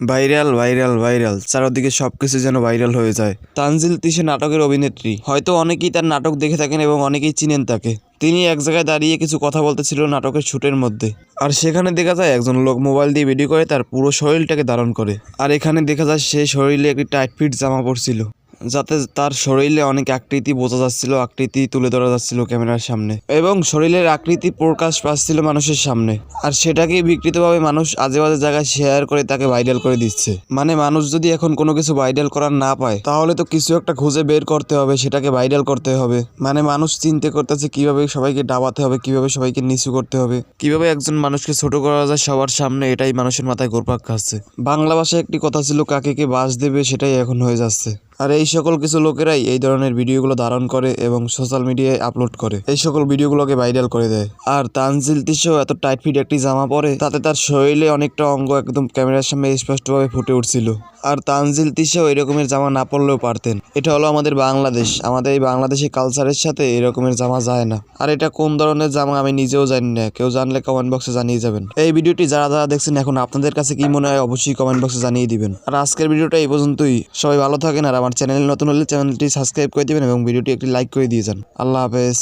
Viral viral viral. চারদিকে সব কিছু যেন ভাইরাল হয়ে যায়। তানজিল তিশে নাটকের অভিনেত্রী। হয়তো অনেকেই তার নাটক দেখে থাকেন এবং অনেকেই চিনেন তাকে। তিনি এক জায়গায় দাঁড়িয়ে কিছু কথা বলতেছিল নাটকের শুটের মধ্যে। আর সেখানে দেখা যায় একজন লোক মোবাইল দিয়ে ভিডিও করে, তার পুরো শরীরটাকে ধারণ করে। আর এখানে দেখা যায় সে শরীরে একটি টাইট ফিট জামা পরছিল। যাতে তার শরীরে অনেক আকৃতি বোঝা যাচ্ছিল, আকৃতি তুলে ধরা যাচ্ছিল ক্যামেরার সামনে এবং শরীরের আকৃতি প্রকাশ পাচ্ছিল মানুষের সামনে। আর সেটাকে বিকৃতভাবে মানুষ আজে বাজে জায়গায় শেয়ার করে তাকে ভাইরাল করে দিচ্ছে। মানে মানুষ যদি এখন কোনো কিছু ভাইরাল করার না পায়, তাহলে তো কিছু একটা খুঁজে বের করতে হবে, সেটাকে ভাইরাল করতে হবে। মানে মানুষ চিন্তা করতেছে কীভাবে সবাইকে ডাবাতে হবে, কীভাবে সবাইকে নিচু করতে হবে, কীভাবে একজন মানুষকে ছোট করা যায় সবার সামনে, এটাই মানুষের মাথায় ঘুরপাক খাচ্ছে। বাংলা ভাষায় একটি কথা ছিল, কাকে কে বাস দেবে সেটাই এখন হয়ে যাচ্ছে। আর এই সকল কিছু লোকেরাই এই ধরনের ভিডিওগুলো ধারণ করে এবং সোশ্যাল মিডিয়ায় আপলোড করে। এই সকল ভিডিওগুলোকে ভাইরাল করে দেয়। আর তানজিল তিশো এত টাইট ফিট একটি জামা পরে, তাতে তার শরীরে অনেকটা অঙ্গ একদম ক্যামেরার সামনে স্পষ্টভাবে ফুটে উঠছিল। আর তানজিল তিশো এই রকমের জামা না পরলেও পারতেন। এটা হলো আমাদের বাংলাদেশ। আমাদের এই বাংলাদেশি কালচারের সাথে এরকমের জামা যায় না। আর এটা কোন ধরনের জামা আমি নিজেও জানি না। কেউ জানলে কমেন্ট বক্সে জানিয়ে যাবেন। এই ভিডিওটি যারা যারা দেখছেন এখন, আপনাদের কাছে কি মনে হয়, অবশ্যই কমেন্ট বক্সে জানিয়ে দিবেন। আর আজকের ভিডিওটা এই পর্যন্তই। সবাই ভালো থাকেন আর আমার চ্যানেল নতুন হলে চ্যানেলটি সাবস্ক্রাইব করে দেবেন এবং ভিডিওটি একটি লাইক করে দিয়ে যান। আল্লাহ হাফেজ।